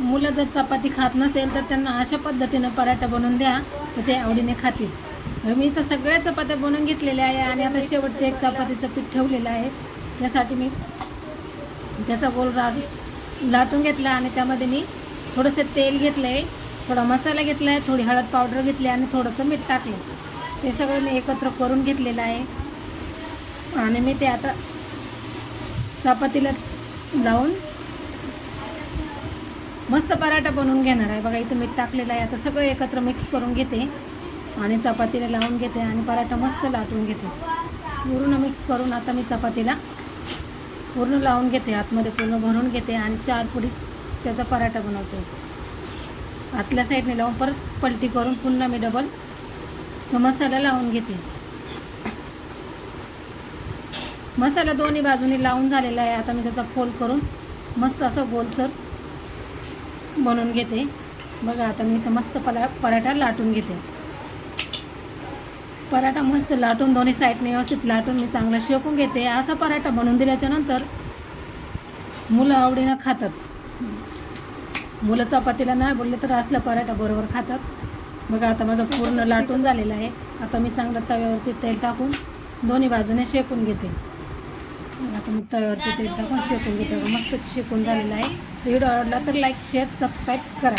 मुलं जर चपाती खात नसेल तर त्यांना अशा पद्धतीनं पराठा बनवून द्या तर ते आवडीने खातील. मी तर सगळ्या चपात्या बनवून घेतलेल्या आहे आणि आता शेवटचं एक चपातीचं पीठ ठेवलेलं आहे. त्यासाठी मी त्याचा गोल रा लाटून घेतला आणि त्यामध्ये मी थोडंसं तेल घेतलं आहे थोडा मसाला घेतला आहे थोडी हळद पावडर घेतली आणि थोडंसं मीठ टाकलं ते सगळं मी एकत्र करून घेतलेलं आहे. आणि मी ते आता चपातीला लावून मस्त पराठा बनवून घेणार आहे. बघा इथं मीठ टाकलेलं आहे. आता सगळं एकत्र मिक्स करून घेते. आणि चपातीला लावून घेते आणि पराठा मस्त लाटून घेते. पूर्ण मिक्स करून आता मी चपातीला पूर्ण लावून घेते. आतमध्ये पूर्ण भरून घेते आणि चार पुडी त्याचा पराठा बनवते. आतल्या साईडने लावून परत पलटी करून पुन्हा मी डबल तो मसाला लावून घेते. मसाला दोन्ही बाजूनी लावून झालेला आहे. आता मी त्याचा फोल्ड करून मस्त असं गोलसर बनवून घेते. बघा आता मी इथं मस्त पला पराठा लाटून घेते. पराठा मस्त लाटून दोन्ही साईडने व्यवस्थित लाटून मी चांगला शेकून घेते. असा पराठा बनवून दिल्याच्या नंतर मुलं आवडीनं खातात. मुलं चपातीला नाही बोलले तर असला पराठा बरोबर खातात. बघा आता माझं पूर्ण लाटून झालेलं आहे. आता मी चांगलं तव्यावरती तेल टाकून दोन्ही बाजूने शेकून घेते. आता मी तव्यावरती एकदा पण शेकून घेते मस्त शेकून झालेलं आहे. व्हिडिओ आवडला तर लाईक शेअर सबस्क्राईब करा.